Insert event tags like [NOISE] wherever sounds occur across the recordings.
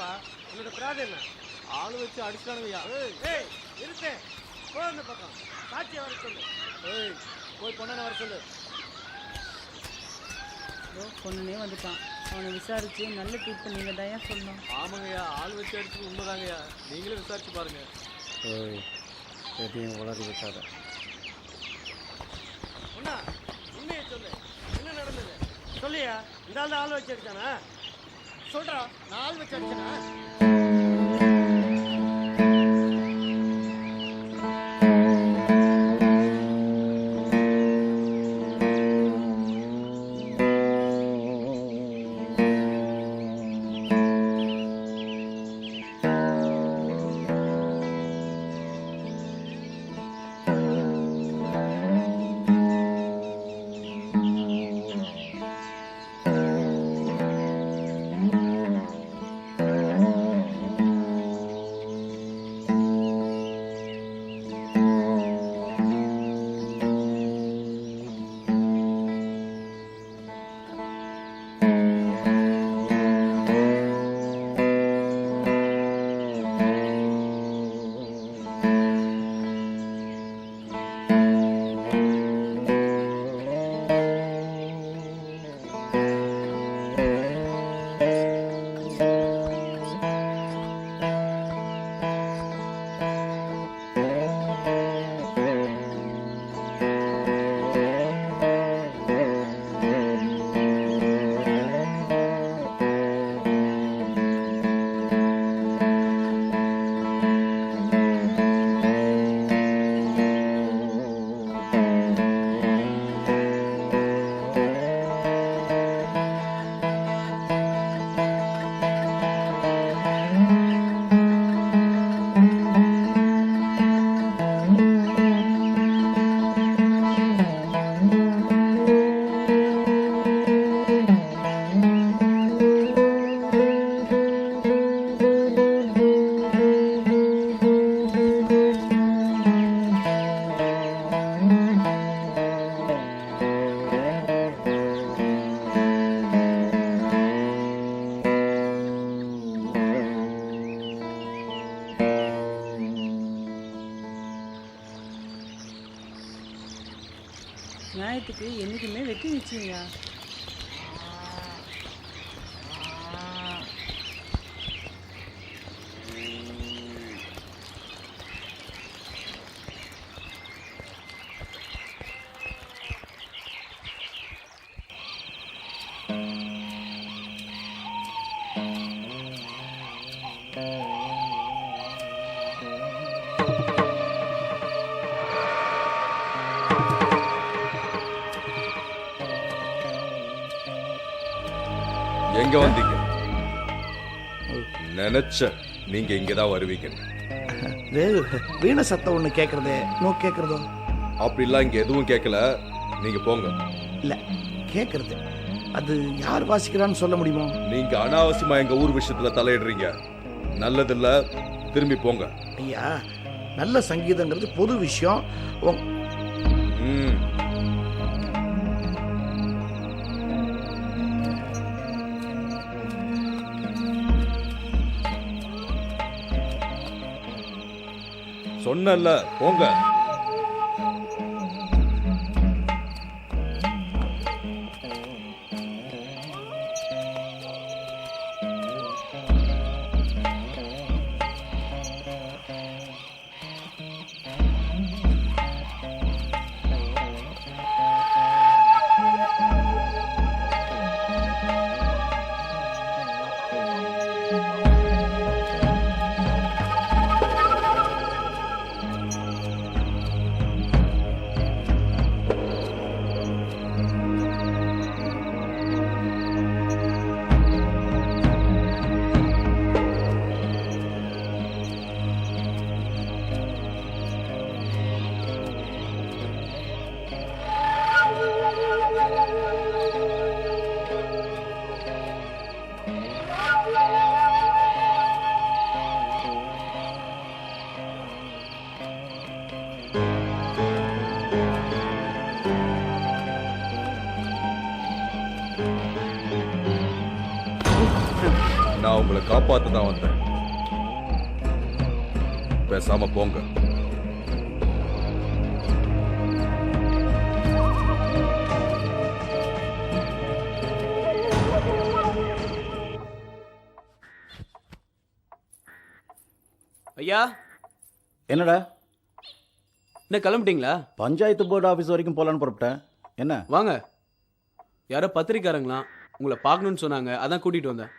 என்னப்பா? உன்னோட பிராதம் என்ன? ஆளு வச்சு அடிச்சிட்டானுங்கய்யா ஏய், ஏய் இருத்தே போ அந்த பக்கம். சாட்சியை வர சொல்லு. ஏய் போய் பொண்ணனை வர சொல்லு. இதோ பொண்ணுனே வந்துட்டான். அவனை விசாரிச்சு நல்ல ட்ரீட்மெண்ட் நீங்கள் தான் ஏன் சொல்லணும்? ஆமாங்கய்யா ஆள் வச்சு அடிச்சது உண்மைதாங்கய்யா. நீங்களே விசாரிச்சு பாருங்க. ஓய் எதையும் உளறி விட்டாத. அண்ணா உண்மையை சொல்லு. என்ன நடந்தது? சொல்லியா இந்த ஆள் தான் ஆள் வச்சு அடிச்சானா? சொல்றா நாள் வச்சு அடிச்சனா? நியாயத்துக்கு என்றைக்குமே வெட்டி நிச்சயங்க எங்க வந்தீங்க. நினைச்ச நீங்க இங்கதான் வருவீங்க. வீண சத்தம் ஒன்று கேட்குறதே நோ கேட்குறதோ அப்படிலாம் இங்க எதுவும் கேட்கல நீங்க போங்க. இல்லை கேட்குறது அது யார் வாசிக்கிறான்னு சொல்ல முடியுமோ? நீங்க அனாவசியமா எங்க ஊர் விஷயத்துல தலையிடுறீங்க. நல்லதில்ல திரும்பி போங்க. ஐயா நல்ல சங்கீதங்கிறது பொது விஷயம். சொன்னல போங்க. உங்களை காப்பாத்த தான் வந்தேன். பேசாம போங்க. ஐயா என்னடா? என்ன கிளம்பிட்டீங்களா? பஞ்சாயத்து போர்டு ஆஃபீஸ் வரைக்கும் போகலான்னு புறப்பட்டேன். என்ன? வாங்க. யாரோ பத்திரிக்காரங்களாம் உங்களை பார்க்கணும்னு சொன்னாங்க. அதான் கூட்டிட்டு வந்தேன்.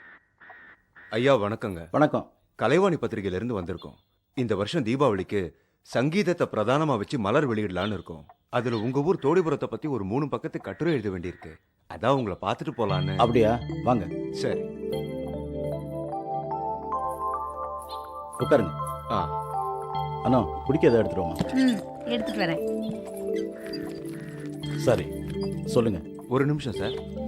ஐயா வணக்கங்க. வணக்கம். கலைவாணி பத்திரிகையிலிருந்து வந்திருக்கோம். இந்த வருஷம் தீபாவளிக்கு சங்கீதத்தை பிரதானமா வச்சு மலர் வெளியிடலான்னு இருக்கோம். அதுல உங்க ஊர் தோடிபுரத்தை பத்தி ஒரு மூணு பக்கத்து கட்டுரை எழுத வேண்டியிருக்கு. அதான் உங்களை பார்த்துட்டு போலான்னு. அப்படியா? வாங்க. சரி. உட்காருங்க. ஆ. அண்ணா குடிக்க எதை எடுத்துருவோமா ம் எடுத்துட்டு வரேன். சரி. சொல்லுங்க. ஒரு நிமிஷம் சார்.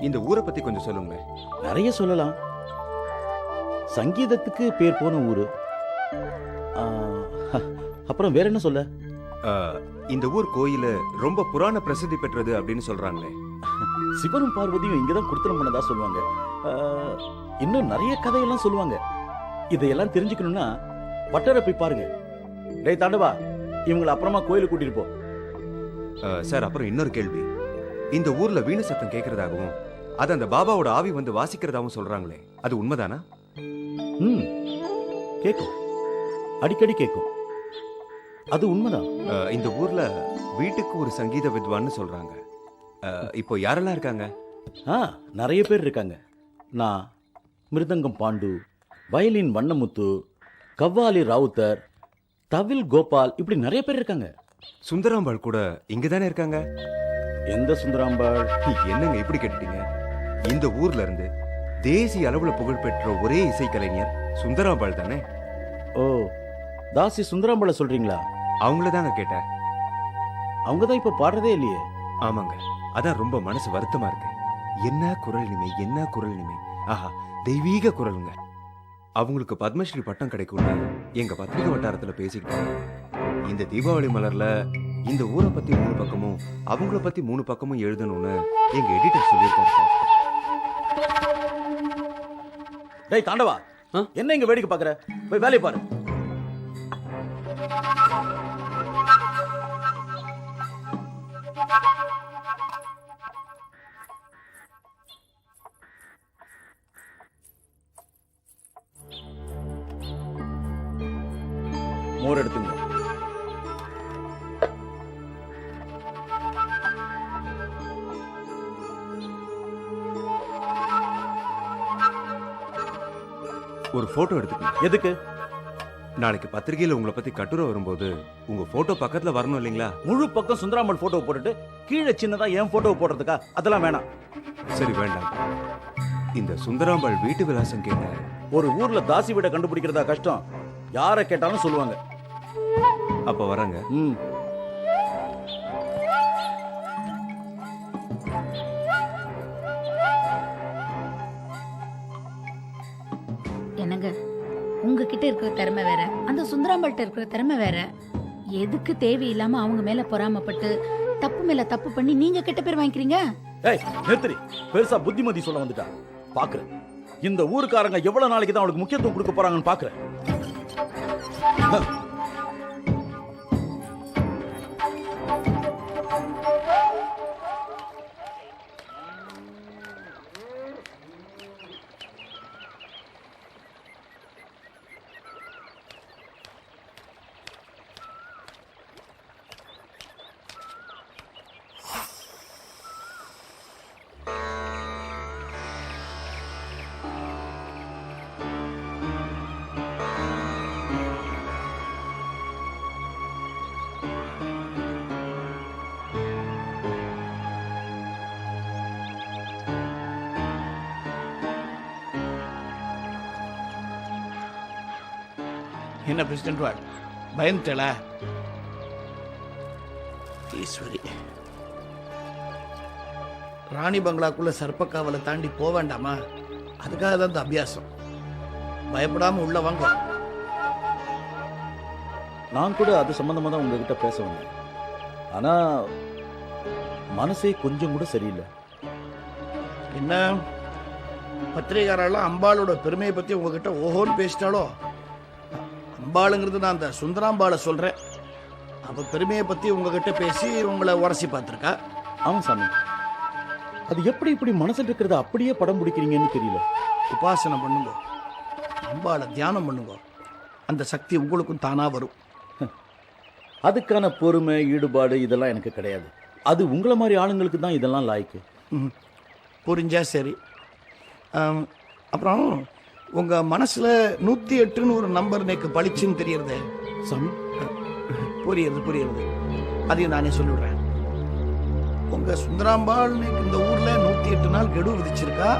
இந்த ஊரை பத்தி கொஞ்சம் சொல்லுங்க நிறைய சொல்லலாம். சங்கீதத்துக்கு பேர் போன ஊரு. ஆ, அப்புறம் வேற என்ன சொல்ல? இந்த ஊர் கோயில் ரொம்ப புராண பிரசித்தி பெற்றது அப்படின்னு சொல்றாங்களே. சிவனும் பார்வதியும் இங்கதான் குடுத்தனம் பண்ணதா சொல்லுவாங்க. ஆ, இன்னும் நிறைய கதையெல்லாம் சொல்லுவாங்க. இதையெல்லாம் தெரிஞ்சுக்கணும்னா பட்டரை போய் பாருங்க. டேய் தாண்டவா இவங்களை அப்புறமா கோயிலுக்கு கூட்டிட்டு போ. சார் அப்புறம் இன்னொரு கேள்வி. இந்த ஊர்ல வீண சத்தம் கேட்கறதாகவும் அது அந்த பாபாவோட ஆவி வந்து வாசிக்கிறதாகவும் சொல்றாங்களே. அது உண்மைதானா? ம். கேட்கும் அடிக்கடி கேட்கும் அது உண்மைதான். இந்த ஊர்ல வீட்டுக்கு ஒரு சங்கீத வித்வான்னு சொல்றாங்க. இப்போ யாரெல்லாம் இருக்காங்க? ஆ நிறைய பேர் இருக்காங்க. நான் மிருதங்கம் பாண்டு வயலின் வண்ணமுத்து கவ்வாலி ராவுத்தர் தவில் கோபால் இப்படி நிறைய பேர் இருக்காங்க. சுந்தராம்பாள் கூட இங்க தானே இருக்காங்க? எந்த சுந்தராம்பாள்? என்னங்க இப்படி கேட்டுட்டீங்க? இந்த ஊர்ல இருந்து தேசிய அளவுல புகழ்பெற்ற ஒரே இசைக்கலைஞர் சுந்தராம்பாள் தானே? ஓ தாசி சுந்தராம்பாளை சொல்றீங்களா? அவங்கள தாங்க கேட்டேன். அவங்க தான் இப்ப பாடுறதே இல்லையே. ஆமாங்க அதான் ரொம்ப மனசு வருத்தமா இருக்கு. என்ன குரல் இனிமை என்ன குரல் இனிமை? ஆஹா தெய்வீக குரலுங்க. அவங்களுக்கு பத்மஸ்ரீ பட்டம் கிடைக்கும்னு எங்க பத்திரிகை வட்டாரத்துல பேசிக்கிட்டாங்க இந்த தீபாவளி மலர்ல இந்த ஊரை பத்தி மூணு பக்கமும் அவங்கள பத்தி மூணு பக்கமும் எழுதணும்னு எங்க எடிட்டர் சொல்லியிருக்காரு சார். டேய் தாண்டவா? என்ன இங்க வேடிக்கை பாக்குற போய் வேலையை பாரு. மோர் எடுத்துங்க. ஒரு போட்டோ எடுத்துக்கணும். எதுக்கு? நாளைக்கு பத்திரிகையில உங்களை பத்தி கட்டுரை வரும்போது உங்க போட்டோ பக்கத்துல வரணும் இல்லைங்களா? முழு பக்கம் சுந்தராமல் போட்டோ போட்டுட்டு கீழே சின்னதா என் போட்டோ போடுறதுக்கா? அதெல்லாம் வேணாம். சரி வேண்டாம். இந்த சுந்தராம்பாள் வீட்டு விலாசம் கேட்டேன் ஒரு ஊர்ல தாசி வீட கண்டுபிடிக்கிறதா கஷ்டம். யாரை கேட்டாலும் சொல்லுவாங்க. அப்ப வரேங்க ம். இருக்கிற திறமை வேற. அந்த சுந்தராம்பாள்கிட்ட இருக்கிற திறமை வேற. எதுக்கு தேவையில்லாம அவங்க மேல பொறாமப்பட்டு தப்பு மேல தப்பு பண்ணி நீங்க கெட்ட பேர் வாங்கிக்கிறீங்க? ஏய் பெருசா புத்திமதி சொல்ல வந்துட்டா. பாக்குறேன். இந்த ஊருக்காரங்க எவ்வளவு நாளைக்கு தான் அவளுக்கு முக்கியத்துவம் கொடுக்க போறாங்கன்னு பாக்குறேன். என்ன பிரசிடென்ட் வார்டு பயந்துட்டல? ஈஸ்வரி. ராணி பங்களாக்குள்ள சர்ப்பக்காவலை தாண்டி போக வேண்டாமா? அதுக்காக தான் இந்த அபியாசம். பயப்படாம உள்ள வாங்க. நான் கூட அது சம்பந்தமா தான் உங்ககிட்ட பேச வந்தேன். ஆனா மனசே கொஞ்சம் கூட சரியில்லை. என்ன? பத்திரிகாரெல்லாம் அம்பாளோட பெருமையை பற்றி உங்ககிட்ட ஓஹோன்னு பேசிட்டாலோ அம்பாளுங்கிறது நான் அந்த சுந்தராம்பாளை சொல்கிறேன் அவள் பெருமையை பற்றி உங்ககிட்ட பேசி உங்களை உரசி பார்த்துருக்கா? ஆமா சாமி. அது எப்படி இப்படி மனசுல இருக்கிறத அப்படியே படம் பிடிக்கிறீங்கன்னு தெரியல. உபாசனை பண்ணுங்க. அம்பாளை தியானம் பண்ணுங்க. அந்த சக்தி உங்களுக்கும் தானாக வரும். அதுக்கான பொறுமை ஈடுபாடு இதெல்லாம் எனக்கு கிடையாது. அது உங்களை மாதிரி ஆளுங்களுக்கு தான் இதெல்லாம் லாய்க்கு. ம். புரிஞ்சா சரி. அப்புறம் உங்கள் மனசில் நூற்றி எட்டுன்னு ஒரு நம்பர் நேக்கு பளிச்சுன்னு தெரியறதே. சாமி. புரியுறது புரியுறது அதையும் நானே சொல்லிவிடுறேன் உங்க சுந்தராம்பாள் இன்னைக்கு இந்த ஊர்ல நூத்தி எட்டு நாள் கெடு விதிச்சிருக்கா?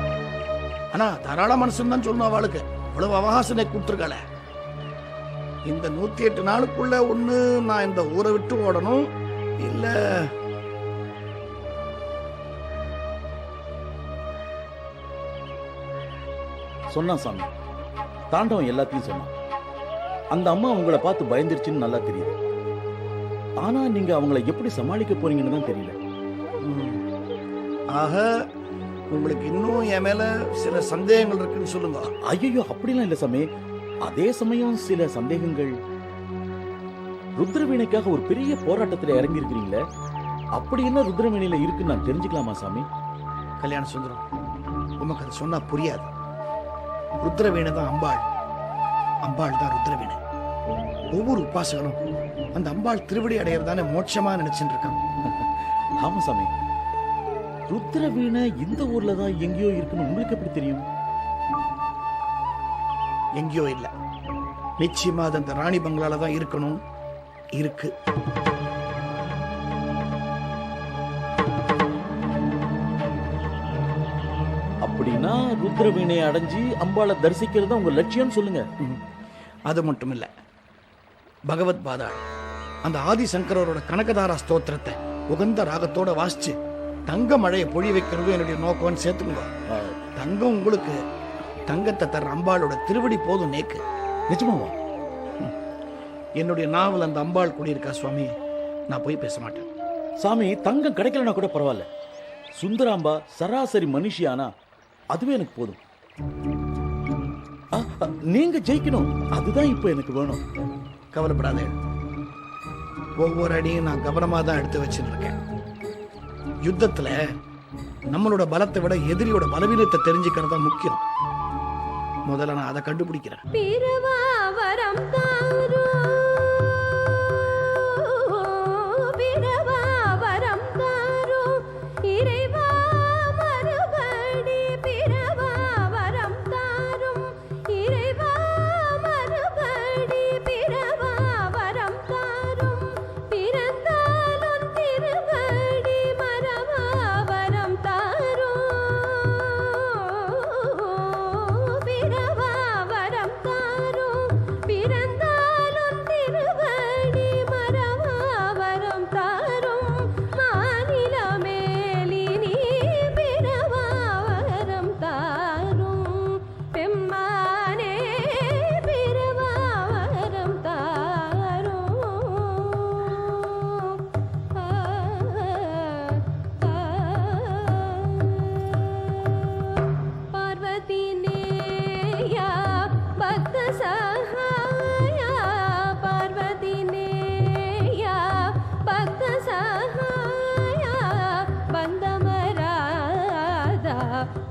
ஆனா தாராள மனசுன்னு தான் சொல்லணும் அவளுக்கு. இவ்வளவு அவகாசம் எனக்கு கொடுத்துருக்காளே. இந்த நூத்தி எட்டு நாளுக்குள்ள ஒண்ணு நான் இந்த ஊரை விட்டு ஓடணும் இல்ல சொன்னான் சாமி. தாண்டவன் எல்லாத்தையும் சொன்னான். அந்த அம்மா உங்களை பார்த்து பயந்துருச்சுன்னு நல்லா தெரியுது. ஆனா நீங்க அவங்கள எப்படி சமாளிக்க போறீங்கன்னு தான் தெரியல. ஆக உங்களுக்கு இன்னும் என் மேல சில சந்தேகங்கள் இருக்குன்னு சொல்லுங்க. ஐயோ அப்படிலாம் இல்ல சாமி. அதே சமயம் சில சந்தேகங்கள். ருத்ரவீணைக்காக ஒரு பெரிய போராட்டத்துல இறங்கி இருக்கிறீங்களே அப்படி என்ன ருத்ரவீணையில இருக்குன்னு நான் தெரிஞ்சுக்கலாமா சாமி? கல்யாண சுந்தரம் உமக்கு அது சொன்னா புரியாது. ருத்ரவீணை தான் அம்பாள். அம்பாள் தான் ருத்ரவீணை. ஒவ்வொரு உபாசகனும் அந்த அம்பாள் திருவடி அடையறதானே மோட்சமா நினைச்சுட்டு இருக்கான் [LAUGHS] ஆமா சாமி. ருத்ரவீணை இந்த ஊர்ல தான் எங்கேயோ இருக்குன்னு உங்களுக்கு எப்படி தெரியும்? எங்கேயோ இல்லை. நிச்சயமா அது அந்த ராணி பங்களால தான் இருக்கணும். இருக்கு. அப்படின்னா ருத்ரவீணையை அடைஞ்சு அம்பாளை தரிசிக்கிறது தான் உங்க லட்சியம் சொல்லுங்க. அது மட்டும் இல்ல பகவத் பாதாள் அந்த ஆதிசங்கரோட கனகதாரா ஸ்தோத்திரத்தை உகந்த ராகத்தோட வாசிச்சு தங்க மழையை பொழி வைக்கிறது என்னுடைய நோக்கம்னு சேர்த்துக்கோ தங்கம் உங்களுக்கு தங்கத்தை தர்ற அம்பாளோட திருவடி போதும் நேக்கு. நிஜமாவா? என்னுடைய நாவல் அந்த அம்பாள் குடியிருக்கா சுவாமி நான் போய் பேச மாட்டேன். சாமி தங்கம் கிடைக்கலனா கூட பரவாயில்ல. சுந்தராம்பா சராசரி மனுஷியானா அதுவே எனக்கு போதும். நீங்க ஜெயிக்கணும். அதுதான் இப்போ எனக்கு வேணும். கவலைப்படாதே. ஒவ்வொரு அடியும் நான் கவனமாக தான் எடுத்து வச்சுட்டு இருக்கேன் யுத்தத்துல நம்மளோட பலத்தை விட எதிரியோட பலவீனத்தை தெரிஞ்சுக்கிறது தான் முக்கியம். முதல்ல நான் அதை கண்டுபிடிக்கிறேன்.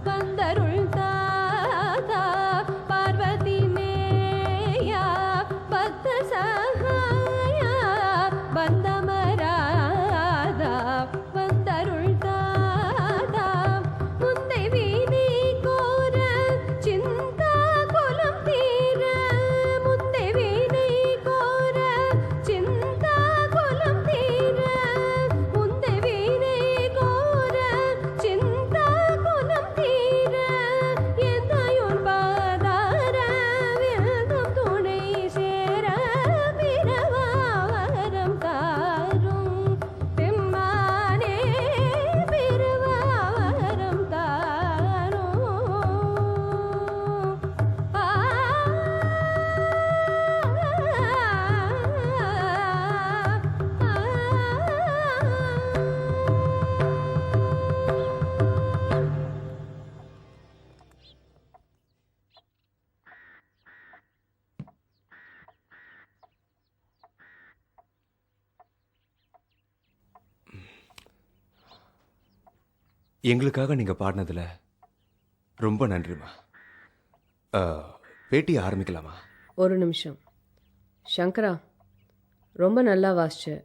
வந்தருள் எங்களுக்காக நீங்க பாடினதுல ரொம்ப நன்றிம்மா. பேட்டி ஆரம்பிக்கலாமா? ஒரு நிமிஷம். சங்கரா ரொம்ப நல்லா வாசிச்ச.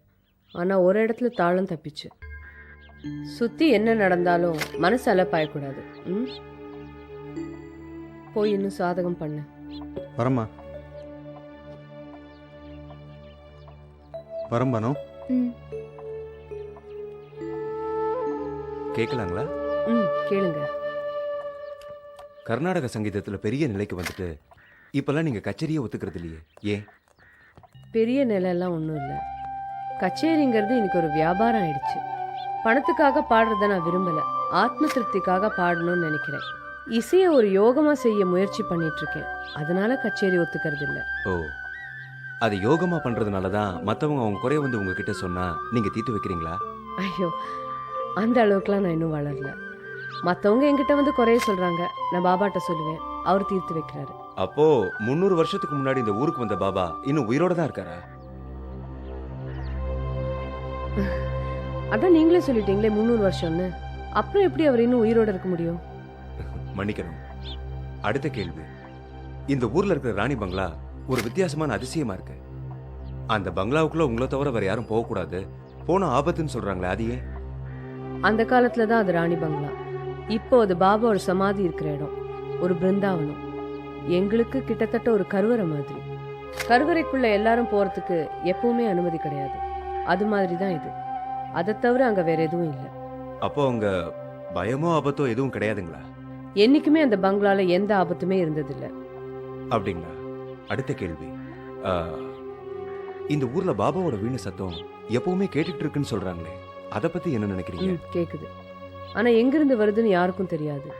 ஆனால் ஒரு இடத்துல தாளம் தப்பிச்சு. சுற்றி என்ன நடந்தாலும் மனசு அலப்பாயக்கூடாது. ம்? போய் இன்னும் சாதகம் பண்ணு. வரம்மா. வரம்பானோ ம். கேட்கலாங்களா? ம் கேளுங்க. கர்நாடக சங்கீதத்துல பெரிய நிலைக்கு வந்துட்டு இப்பெல்லாம் நீங்க கச்சேரியை ஒத்துக்கிறது இல்லையே ஏன்? பெரிய நிலையெல்லாம் ஒன்றும் இல்லை. கச்சேரிங்கிறது இன்னைக்கு ஒரு வியாபாரம் ஆயிடுச்சு. பணத்துக்காக பாடுறத நான் விரும்பலை. ஆத்ம திருப்திக்காக பாடணும்னு நினைக்கிறேன். இசையை ஒரு யோகமாக செய்ய முயற்சி பண்ணிட்டு இருக்கேன் அதனால கச்சேரி ஒத்துக்கிறது இல்லை ஓ. அது யோகமா பண்றதுனால தான் மற்றவங்க அவங்க குறைய வந்து உங்ககிட்ட சொன்னா நீங்க தீர்த்து வைக்கிறீங்களா? ஐயோ அந்த அளவுக்குலாம் நான் இன்னும் வளரல. மற்றவங்க என்கிட்ட வந்து குறைய சொல்றாங்க. நான் பாபாட்ட சொல்லுவேன். அவர் தீர்த்து வைக்கிறாரு. அப்போ முந்நூறு வருஷத்துக்கு முன்னாடி இந்த ஊருக்கு வந்த பாபா இன்னும் உயிரோட தான் இருக்காரா? அதான் நீங்களே சொல்லிட்டீங்களே முந்நூறு வருஷம்னு. அப்புறம் எப்படி அவர் இன்னும் உயிரோட இருக்க முடியும்? மன்னிக்கணும். அடுத்த கேள்வி. இந்த ஊர்ல இருக்கிற ராணி பங்களா ஒரு வித்தியாசமான அதிசயமா இருக்கு. அந்த பங்களாவுக்குள்ள உங்களை தவிர வேற யாரும் போகக்கூடாது. போன ஆபத்துன்னு சொல்றாங்களே அது ஏன்? அந்த காலத்துல தான் அது ராணி பங்களா. இப்போ அது பாபாவோட சமாதி இருக்கிற இடம். ஒரு பிருந்தாவனம். எங்களுக்கு கிட்டத்தட்ட ஒரு கருவறை மாதிரி. கருவறைக்குள்ள எல்லாரும் போறதுக்கு எப்பவுமே அனுமதி கிடையாது. அது மாதிரி தான் இது. அதை தவிர அங்க வேற எதுவும் இல்லை. அப்போ அங்க பயமோ ஆபத்தோ எதுவும் கிடையாதுங்களா? என்னைக்குமே அந்த பங்களால எந்த ஆபத்துமே இருந்ததில்ல. அப்படிங்களா? அடுத்த கேள்வி. ஆ, இந்த ஊர்ல பாபாவோட வீணு சத்தம் எப்பவுமே கேட்டுட்டு இருக்குன்னு சொல்றாங்களே. அதை பத்தி என்ன நினைக்கிறீங்க? ம் கேக்குது. ஆனா எங்கிருந்து வருதுன்னு யாருக்கும் தெரியாது.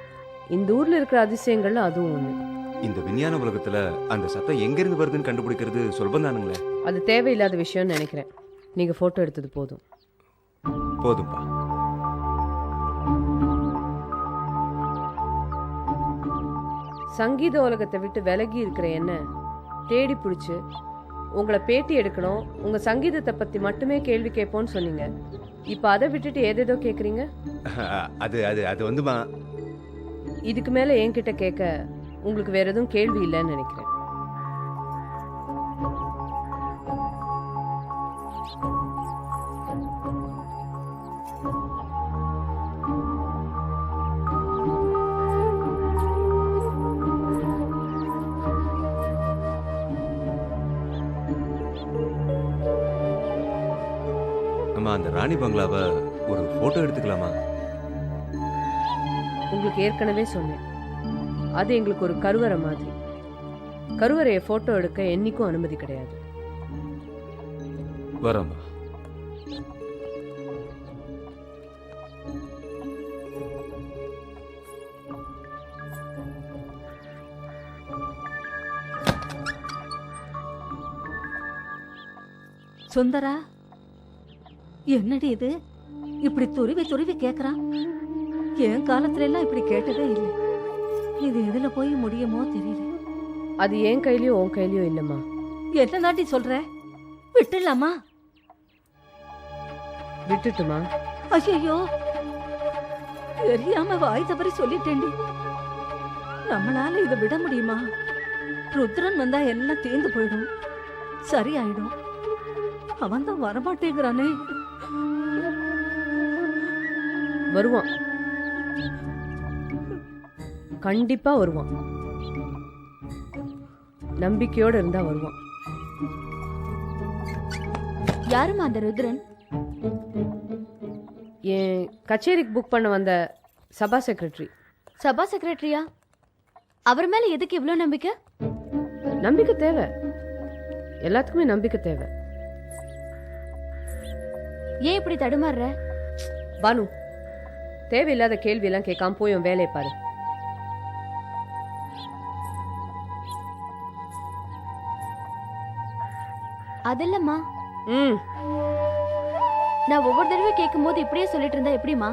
இந்த ஊர்ல இருக்கிற அதிசயங்கள்ல அதுவும் ஒண்ணு. இந்த விஞ்ஞான உலகத்துல அந்த சத்தம் எங்க இருந்து வருதுன்னு கண்டுபிடிக்கிறது சுலபம் தானுங்களே. அது தேவையில்லாத விஷயம்னு நினைக்கிறேன். நீங்க போட்டோ எடுத்தது போதும். போதும்பா. சங்கீத உலகத்தை விட்டு விலகி இருக்கிற என்ன தேடி பிடிச்சு உங்களை பேட்டி எடுக்கணும் உங்க சங்கீதத்தை பத்தி மட்டுமே கேள்வி கேட்போம்னு சொன்னீங்க. இப்ப அதை விட்டுட்டு ஏதேதோ கேக்குறீங்க? [LAUGHS] அது அது அது வந்துமா? இதுக்கு மேல என்கிட்ட கேட்க உங்களுக்கு வேற எதுவும் கேள்வி இல்லைன்னு நினைக்கிறேன். அந்த ராணி பங்களாவை ஒரு போட்டோ எடுத்துக்கலாமா? உங்களுக்கு ஏற்கனவே சொன்னேன். அது எங்களுக்கு ஒரு கருவறை மாதிரி. கருவறையை போட்டோ எடுக்க என்னைக்கும் அனுமதி கிடையாது. வரோம்மா. சுந்தரா? என்னடி இது? இப்படி துருவி துருவி கேக்குறான். என் காலத்துல எல்லாம் இப்படி கேட்டதே இல்லை. இது எதுல போய் முடியுமோ தெரியல. அது என் கையிலயோ உன் கையிலயோ இல்லம்மா. என்ன தாண்டி சொல்ற? விட்டுடலாமா? விட்டுட்டுமா? ஐயோ தெரியாம வாய் தவறி சொல்லிட்டேன்டி. நம்மளால இதை விட முடியுமா? ருத்ரன் வந்தா எல்லாம் தீர்ந்து போயிடும். சரியாயிடும். அவன் தான் வரமாட்டேங்கிறானே. வருவான். கண்டிப்பா வருவான். நம்பிக்கையோட இருந்தா வருவான். யாருமா அந்த ருத்ரன்? என் கச்சேரிக்கு புக் பண்ண வந்த சபா செக்ரட்டரி சபா செக்ரட்டரியா அவர் மேல எதுக்கு இவ்ளோ நம்பிக்கை? நம்பிக்கை தேவை. எல்லாத்துக்குமே நம்பிக்கை தேவை. ஏன் இப்படி தடுமாறுற? பானு தேவையில்லாத கேள்வி எல்லாம் கேட்காம போய் உன் வேலையை பாரு. அதில்லம்மா. ம். நான் ஒவ்வொரு தடவை கேட்கும் போது இப்படியே சொல்லிட்டு இருந்தா எப்படிமா